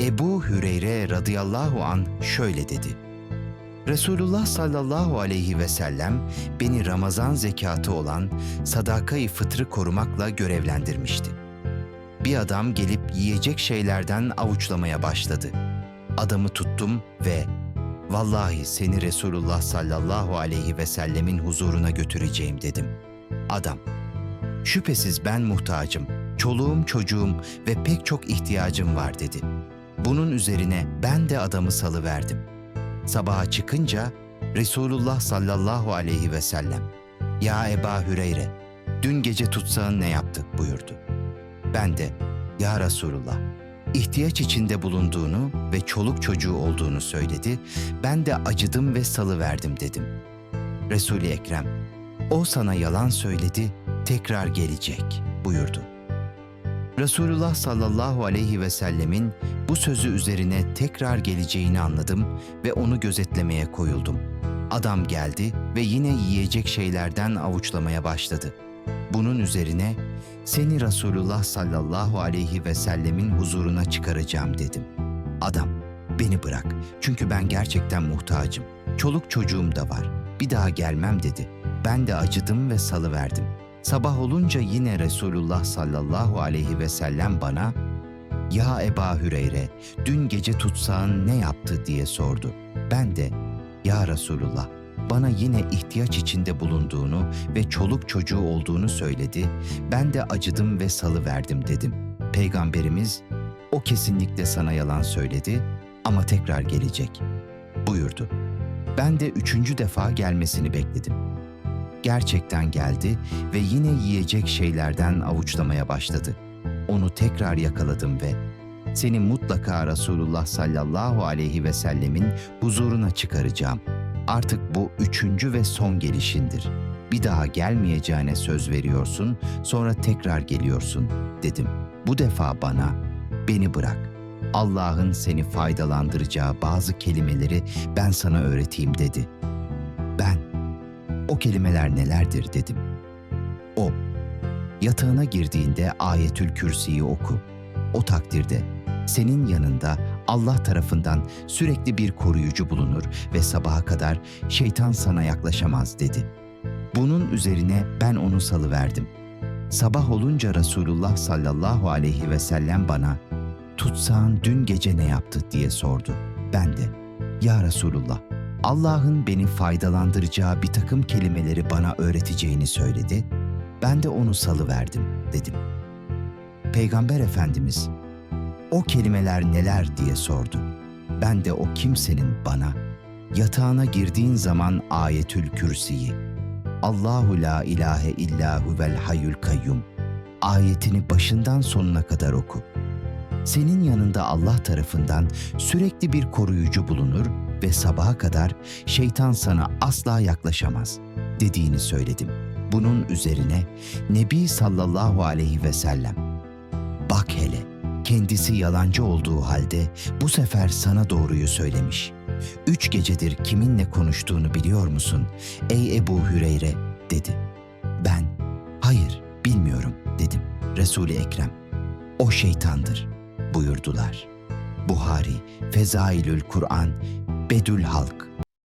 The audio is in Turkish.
Ebu Hüreyre radıyallahu an şöyle dedi. Resulullah sallallahu aleyhi ve sellem beni Ramazan zekatı olan sadakayı fıtrı korumakla görevlendirmişti. Bir adam gelip yiyecek şeylerden avuçlamaya başladı. Adamı tuttum ve vallahi seni Resulullah sallallahu aleyhi ve sellemin huzuruna götüreceğim dedim. Adam, şüphesiz ben muhtacım, çoluğum çocuğum ve pek çok ihtiyacım var dedi. Bunun üzerine ben de adamı salıverdim. Sabaha çıkınca Resulullah sallallahu aleyhi ve sellem, ''Ya Eba Hüreyre, dün gece tutsağın ne yaptı?'' buyurdu. Ben de, ''Ya Resulullah, ihtiyaç içinde bulunduğunu ve çoluk çocuğu olduğunu söyledi, ben de acıdım ve salıverdim.'' dedim. Resul-i Ekrem, ''O sana yalan söyledi, tekrar gelecek.'' buyurdu. Resulullah sallallahu aleyhi ve sellemin bu sözü üzerine tekrar geleceğini anladım ve onu gözetlemeye koyuldum. Adam geldi ve yine yiyecek şeylerden avuçlamaya başladı. Bunun üzerine seni Resulullah sallallahu aleyhi ve sellemin huzuruna çıkaracağım dedim. Adam, beni bırak çünkü ben gerçekten muhtacım. Çoluk çocuğum da var. Bir daha gelmem dedi. Ben de acıdım ve salıverdim. Sabah olunca yine Resulullah sallallahu aleyhi ve sellem bana ''Ya Eba Hüreyre, dün gece tutsağın ne yaptı?'' diye sordu. Ben de ''Ya Resulullah, bana yine ihtiyaç içinde bulunduğunu ve çoluk çocuğu olduğunu söyledi. Ben de acıdım ve salıverdim.'' dedim. Peygamberimiz ''O kesinlikle sana yalan söyledi ama tekrar gelecek.'' buyurdu. Ben de üçüncü defa gelmesini bekledim gerçekten geldi ve yine yiyecek şeylerden avuçlamaya başladı. Onu tekrar yakaladım ve seni mutlaka Resulullah sallallahu aleyhi ve sellemin huzuruna çıkaracağım. Artık bu üçüncü ve son gelişindir. Bir daha gelmeyeceğine söz veriyorsun, sonra tekrar geliyorsun dedim. Bu defa bana, beni bırak. Allah'ın seni faydalandıracağı bazı kelimeleri ben sana öğreteyim dedi. O kelimeler nelerdir dedim. O, yatağına girdiğinde ayetül kürsiyi oku. O takdirde senin yanında Allah tarafından sürekli bir koruyucu bulunur ve sabaha kadar şeytan sana yaklaşamaz dedi. Bunun üzerine ben onu salıverdim. Sabah olunca Resulullah sallallahu aleyhi ve sellem bana tutsağın dün gece ne yaptı diye sordu. Ben de ya Resulullah Allah'ın beni faydalandıracağı bir takım kelimeleri bana öğreteceğini söyledi. Ben de onu salıverdim dedim. Peygamber Efendimiz o kelimeler neler diye sordu. Ben de o kimsenin bana yatağına girdiğin zaman ayetül kürsiyi Allahu la ilahe illa huvel hayyul kayyum ayetini başından sonuna kadar oku. Senin yanında Allah tarafından sürekli bir koruyucu bulunur ve sabaha kadar şeytan sana asla yaklaşamaz dediğini söyledim. Bunun üzerine Nebi sallallahu aleyhi ve sellem bak hele kendisi yalancı olduğu halde bu sefer sana doğruyu söylemiş. Üç gecedir kiminle konuştuğunu biliyor musun? Ey Ebu Hüreyre dedi. Ben hayır bilmiyorum dedim. Resul-i Ekrem o şeytandır buyurdular. Buhari Fezailül Kur'an Bedül Halk